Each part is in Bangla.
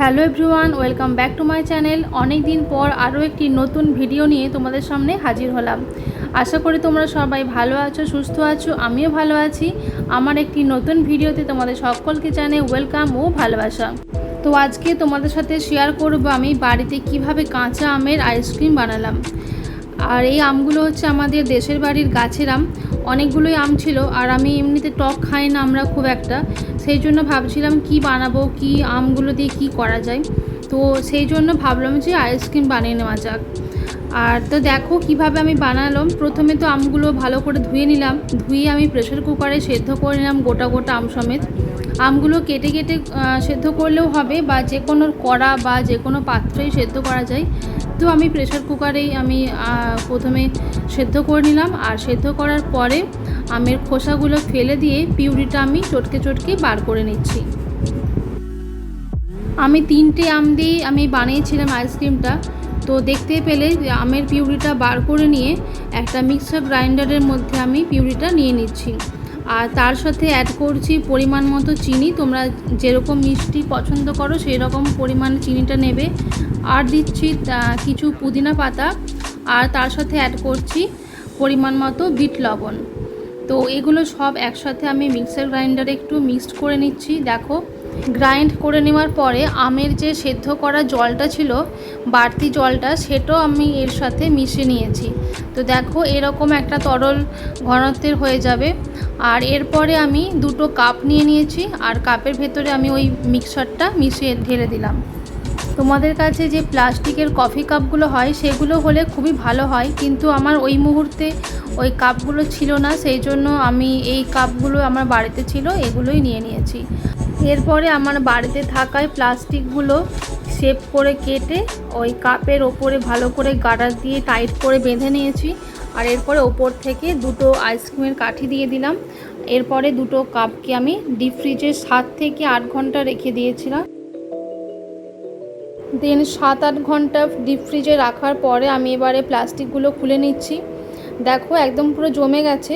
Hello everyone, welcome back to my channel. অনেক দিন পর আরও একটি নতুন ভিডিও নিয়ে তোমাদের সামনে হাজির হলাম। আশা করি তোমরা সবাই ভালো আছো, সুস্থ আছো, আমিও ভালো আছি। আমার একটি নতুন ভিডিওতে তোমাদের সকলকে জানাই ওয়েলকাম ও ভালোবাসা। তো আজকে তোমাদের সাথে শেয়ার করব আমি বাড়িতে কীভাবে কাঁচা আমের আইসক্রিম বানালাম। আর এই আমগুলো হচ্ছে আমাদের দেশের বাড়ির গাছের আম। অনেকগুলোই আম ছিল আর আমি এমনিতে টক খাই না, আমরা খুব একটা। সেই জন্য ভাবছিলাম কি বানাবো, কি আমগুলো দিয়ে কি করা যায়। তো সেই জন্য ভাবলাম যে আইসক্রিম বানিয়ে নেওয়া যাক। আর তো দেখো কীভাবে আমি বানালাম। প্রথমে তো আমগুলো ভালো করে ধুয়ে নিলাম। ধুয়ে আমি প্রেশার কুকারে সেদ্ধ করে নিলাম গোটা গোটা আম সমেত। আমগুলো কেটে কেটে সেদ্ধ করলেও হবে বা যে কোনো কড়া বা যে কোনো পাত্রেই সেদ্ধ করা যায়। তো আমি প্রেশার কুকারেই আমি প্রথমে সেদ্ধ করে নিলাম। আর সেদ্ধ করার পরে আমের খোসাগুলো ফেলে দিয়ে পিউরিটা আমি চটকে চটকে বার করে নিচ্ছি। আমি তিনটে আম দিয়ে আমি বানিয়েছিলাম আইসক্রিমটা তো দেখতে পেলে আমের পিউরিটা বার করে নিয়ে একটা মিক্সার গ্রাইন্ডারের মধ্যে আমি পিউরিটা নিয়ে নিচ্ছি। আর তার সাথে অ্যাড করছি পরিমাণ মতো চিনি। তোমরা যেরকম মিষ্টি পছন্দ করো সেই রকম পরিমাণ চিনিটা নেবে। আর দিচ্ছি কিছু পুদিনা পাতা। আর তার সাথে অ্যাড করছি পরিমাণ মতো বিট লবণ। তো এগুলো সব একসাথে আমি মিক্সার গ্রাইন্ডারে একটু মিক্সড করে নিচ্ছি। দেখো গ্রাইন্ড করে নেওয়ার পরে আমের যে সেদ্ধ করা জলটা ছিল, বাড়তি জলটা, সেটাও আমি এর সাথে মিশে নিয়েছি। তো দেখো, এরকম একটা তরল ঘনত্বের হয়ে যাবে। আর এরপরে আমি দুটো কাপ নিয়ে নিয়েছি, আর কাপের ভেতরে আমি ওই মিক্সারটা মিশিয়ে ঢেলে দিলাম। তোমাদের কাছে যে প্লাস্টিকের কফি কাপগুলো হয়, সেগুলো হলে খুবই ভালো হয়, কিন্তু আমার ওই মুহূর্তে ওই কাপগুলো ছিল না, সেই জন্য আমি এই কাপগুলো আমার বাড়িতে ছিল, এগুলোই নিয়ে নিয়েছি। এরপরে আমার বাড়িতে থাকায় প্লাস্টিকগুলো শেপ করে কেটে ওই কাপের ওপরে ভালো করে গার্ডার দিয়ে টাইট করে বেঁধে নিয়েছি। আর এরপরে ওপর থেকে দুটো আইসক্রিমের কাঠি দিয়ে দিলাম। এরপরে দুটো কাপকে আমি ডিপ ফ্রিজে সাত থেকে আট ঘণ্টা রেখে দিয়েছিলাম। দেন সাত আট ঘণ্টা ডিপ ফ্রিজে রাখার পরে আমি এবারে প্লাস্টিকগুলো খুলে নিচ্ছি। দেখো একদম পুরো জমে গেছে।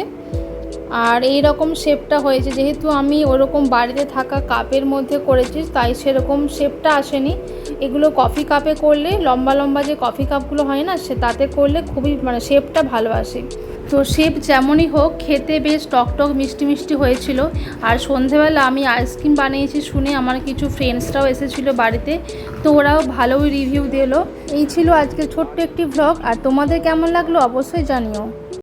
আর এই রকম শেপটা হয়েছে। যেহেতু আমি ওরকম বাড়িতে থাকা কাপের মধ্যে করেছি, তাই সেরকম শেপটা আসেনি। এগুলো কফি কাপে করলে, লম্বা লম্বা যে কফি কাপগুলো হয় না, সে তাতে করলে খুবই মানে শেপটা ভালো আসে। তো শেপ যেমনই হোক, খেতে বেশ টক টক, মিষ্টি মিষ্টি হয়েছিল। আর সন্ধেবেলা আমি আইসক্রিম বানিয়েছি শুনে আমার কিছু ফ্রেন্ডসরাও এসেছিল বাড়িতে। তো ওরাও ভালোই রিভিউ দিলো। এই ছিল আজকের ছোট্ট একটি ভ্লগ আর তোমাদের কেমন লাগল অবশ্যই জানিও।